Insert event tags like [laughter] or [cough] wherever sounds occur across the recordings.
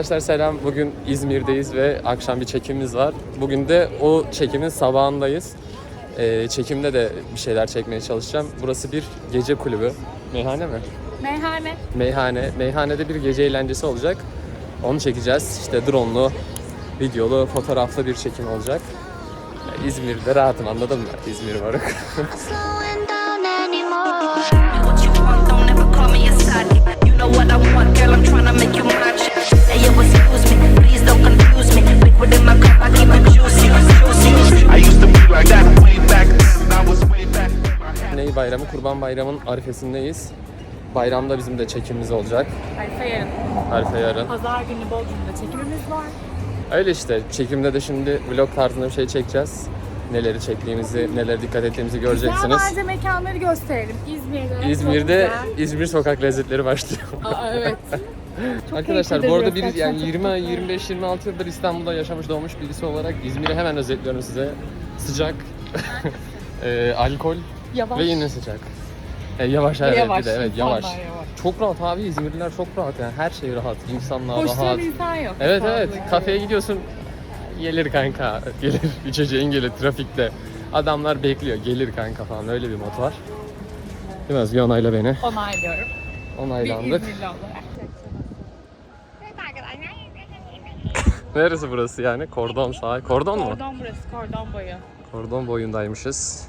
Arkadaşlar selam. Bugün İzmir'deyiz ve akşam bir çekimimiz var. Bugün de o çekimin sabahındayız. Ee, çekimde de bir şeyler çekmeye çalışacağım. Burası bir gece kulübü. Meyhane mi? Meyhane. Meyhane. Meyhanede bir gece eğlencesi olacak. Onu çekeceğiz. İşte drone'lu, videolu, fotoğraflı bir çekim olacak. Ya İzmir'de rahatım anladın mı? İzmir varık. [laughs] what you know I want, girl, I'm tryna make you mine. Ney bayramı? Kurban bayramın arifesindeyiz. Bayramda bizim de çekimimiz olacak. Arife yarın. Arife yarın. Pazar günü Bodrum'da çekimimiz var. Öyle işte. Çekimde de şimdi vlog tarzında bir şey çekeceğiz. Neleri çektiğimizi, nelere dikkat ettiğimizi Güzel göreceksiniz. bence mekanları gösterelim. İzmir'de. İzmir'de güzel. İzmir sokak lezzetleri başlıyor. Aa, evet. [laughs] Arkadaşlar bu arada bir yani Gerçekten 20 25 26 yıldır İstanbul'da yaşamış doğmuş birisi olarak İzmir'i hemen özetliyorum size. Sıcak, [laughs] e, alkol Yavaş. ve yine sıcak. E, yavaş evet yavaş. bir de evet insanlar yavaş. Çok rahat abi İzmirliler çok rahat yani her şey rahat. İnsanlar Koşturan rahat. insan yok. Evet evet kafeye gidiyorsun gelir kanka [laughs] gelir içeceğin gelir trafikte. Adamlar bekliyor gelir kanka falan öyle bir mod var. Değil mi Özge onayla beni. Onaylıyorum. Bir Onaylandık. İzmirli olarak. Neresi burası yani? Kordon sahil. Kordon mu? Kordon burası, kordon boyu. Kordon boyundaymışız.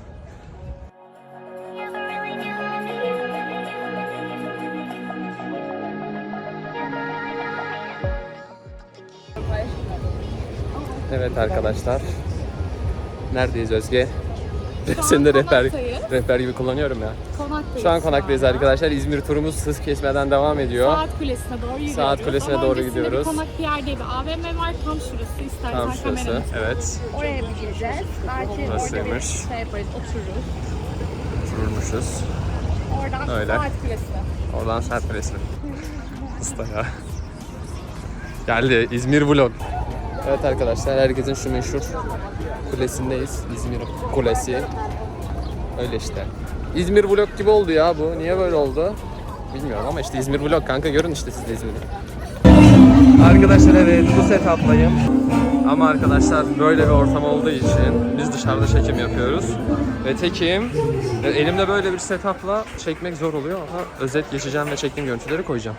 Evet arkadaşlar. Neredeyiz Özge? an Seni de rehber, rehber gibi kullanıyorum ya. Konaktayız Şu an konaktayız arkadaşlar. İzmir turumuz hız kesmeden devam ediyor. Saat Kulesi'ne doğru yürüyoruz. Saat Kulesi'ne Ama doğru gidiyoruz. Bir konak bir yerde bir AVM var tam şurası. İstersen Tam şurası. kameranı Evet. Oraya bir gireceğiz. Belki orada bir şey yaparız, otururuz. Durmuşuz. Oradan Öyle. Saat Kulesi'ne. Oradan saat kulesine. Usta ya. Geldi İzmir vlog. Evet arkadaşlar herkesin şu meşhur kulesindeyiz. İzmir kulesi. Öyle işte. İzmir vlog gibi oldu ya bu. Niye böyle oldu? Bilmiyorum ama işte İzmir vlog kanka görün işte siz de İzmir'i. Arkadaşlar evet bu setup'layım. Ama arkadaşlar böyle bir ortam olduğu için biz dışarıda çekim yapıyoruz. Ve tekim. Elimde böyle bir setup'la çekmek zor oluyor ama özet geçeceğim ve çektiğim görüntüleri koyacağım.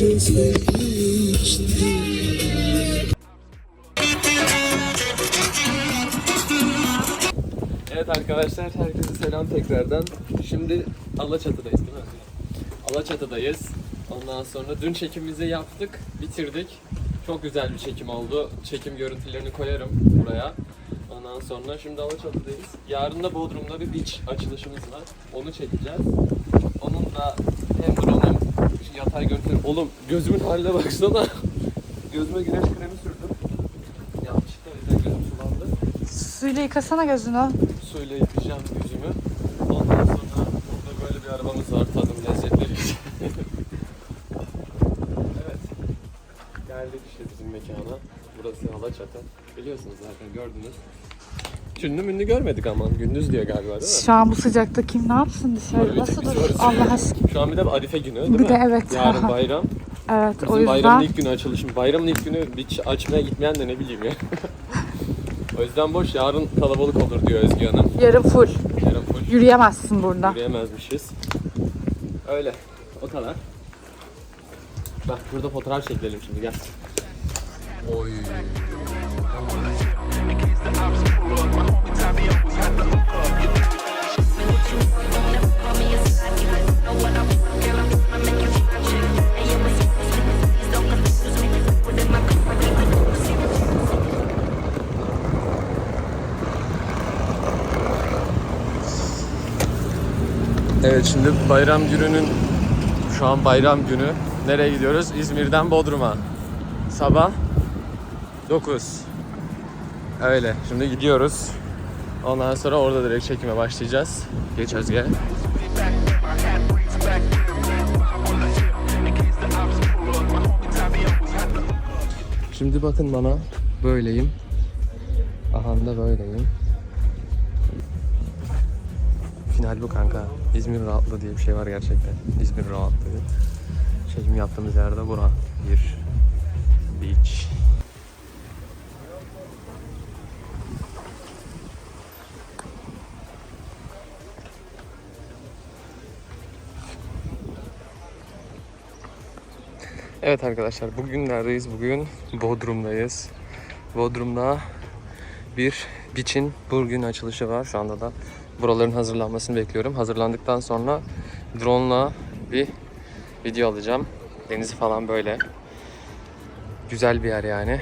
Evet arkadaşlar herkese selam tekrardan. Şimdi Alaçatı'dayız değil mi? Alaçatı'dayız. Ondan sonra dün çekimimizi yaptık, bitirdik. Çok güzel bir çekim oldu. Çekim görüntülerini koyarım buraya. Ondan sonra şimdi Alaçatı'dayız. Yarın da Bodrum'da bir beach açılışımız var. Onu çekeceğiz. Onun da yatay görüntüleri. Oğlum gözümün haline baksana. Gözüme güneş kremi sürdüm. Yanlışlıkla yüzden gözüm sulandı Suyla yıkasana gözünü. suyla yıkayacağım yüzümü. Ondan sonra burada böyle bir arabamız var tadım lezzetleri için. [laughs] evet. Geldik işte bizim mekana. Burası Alaçatı. Biliyorsunuz zaten gördünüz. Ünlü münlü görmedik ama gündüz diye galiba değil mi? Şu an bu sıcakta kim ne yapsın dışarıda? Öyle Nasıl durur? varız. Allah aşkına. Şu an bir de Arife günü değil Bir mi? de evet. Yarın bayram. [laughs] Evet o Bizim bayramın yüzden ilk günü açılışım. Bayramın ilk günü bir açmaya gitmeyen de ne bileyim ya. [laughs] o yüzden boş. Yarın kalabalık olur diyor Özge Hanım. yarın full. Yarın full. Yürüyemezsin burada. Yürüyemezmişiz. Öyle. O kadar. Bak burada fotoğraf çekelim şimdi gel. Oy. Evet şimdi bayram gününün Şu an bayram günü. Nereye gidiyoruz? İzmir'den Bodrum'a. Sabah 9. Öyle. Şimdi gidiyoruz. Ondan sonra orada direkt çekime başlayacağız. Geç Özge. Şimdi bakın bana. Böyleyim. Aha da böyleyim. Final bu kanka. İzmir rahatlığı diye bir şey var gerçekten. İzmir rahatlığı. Çekim yaptığımız yerde bura. Bir beach. Evet arkadaşlar bugün neredeyiz? Bugün Bodrum'dayız. Bodrum'da bir beach'in bugün açılışı var. Şu anda da buraların hazırlanmasını bekliyorum. Hazırlandıktan sonra drone'la bir video alacağım. Denizi falan böyle. Güzel bir yer yani.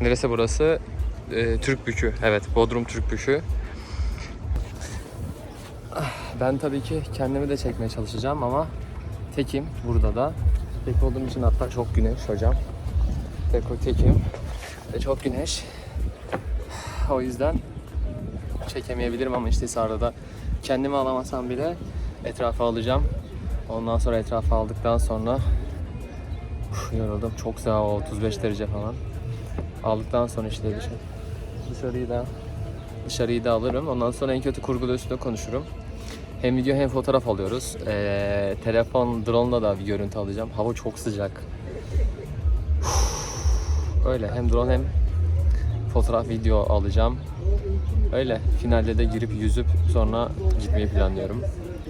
Neresi burası? Ee, Türk Bükü. Evet, Bodrum Türk Bükü. Ah, Ben tabii ki kendimi de çekmeye çalışacağım ama tekim burada da. Tek olduğum için hatta çok güneş hocam. Tek tekim ve çok güneş. O yüzden çekemeyebilirim ama işte arada kendimi alamasam bile etrafa alacağım. Ondan sonra etrafa aldıktan sonra Uf, yoruldum. Çok o 35 derece falan. Aldıktan sonra işte dışarı, dışarıyı da dışarıyı da alırım. Ondan sonra en kötü kurgulu üstüne konuşurum. Hem video hem fotoğraf alıyoruz. Ee, telefon, drone'la da bir görüntü alacağım. Hava çok sıcak. Uf, Öyle hem drone hem fotoğraf, video alacağım. Öyle. Finalde de girip yüzüp sonra gitmeyi planlıyorum.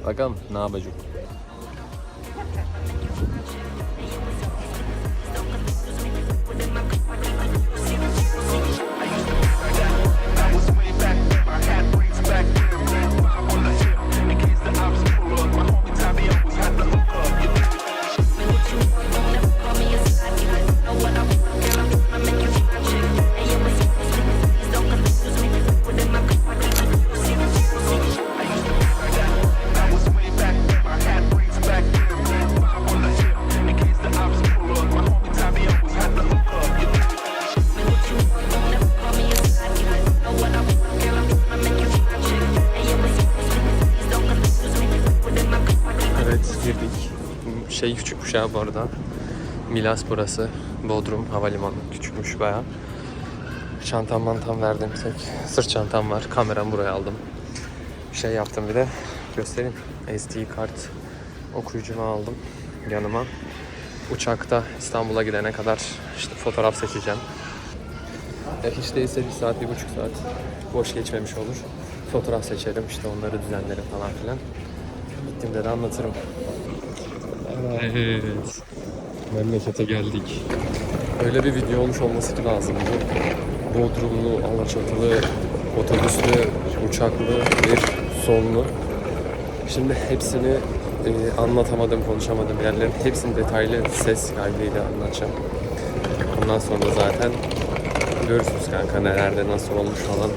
Bakalım ne yapacağım. Ya bu arada. Milas burası. Bodrum Havalimanı. Küçükmüş baya. Çantam mantam verdim tek. Sırt çantam var. Kameramı buraya aldım. Şey yaptım bir de. Göstereyim. SD kart okuyucumu aldım yanıma. Uçakta İstanbul'a gidene kadar işte fotoğraf seçeceğim. E, hiç değilse bir saat, bir buçuk saat boş geçmemiş olur. Fotoğraf seçerim, işte onları düzenlerim falan filan. Gittiğimde de anlatırım. Evet. Memlekete geldik. Öyle bir video olmuş olması lazım bu. Bodrumlu, Alaçatılı, otobüslü, uçaklı bir sonlu. Şimdi hepsini e, anlatamadım, konuşamadım yerlerin hepsini detaylı ses kaydıyla anlatacağım. Ondan sonra zaten görürsünüz kanka nelerde nasıl olmuş falan.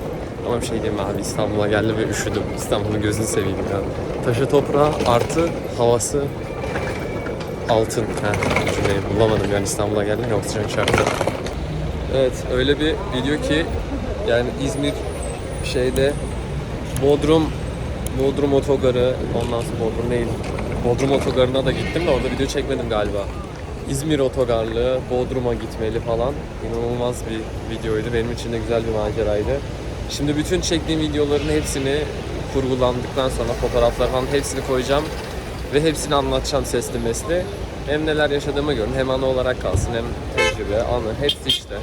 Ama bir şey diyeyim abi İstanbul'a geldim ve üşüdüm. İstanbul'un gözünü seveyim ya. Taşı toprağı artı havası altın. Ha, cümleyi bulamadım yani İstanbul'a geldim ya oksijen çarptı. Evet öyle bir video ki yani İzmir şeyde Bodrum Bodrum otogarı ondan sonra Bodrum değil. Bodrum otogarına da gittim de orada video çekmedim galiba. İzmir otogarlı, Bodrum'a gitmeli falan. İnanılmaz bir videoydu. Benim için de güzel bir maceraydı. Şimdi bütün çektiğim videoların hepsini kurgulandıktan sonra fotoğraflar falan hepsini koyacağım. Ve hepsini anlatacağım sesli mesli. Hem neler yaşadığımı görün hem anı olarak kalsın hem tecrübe, anı hepsi işte.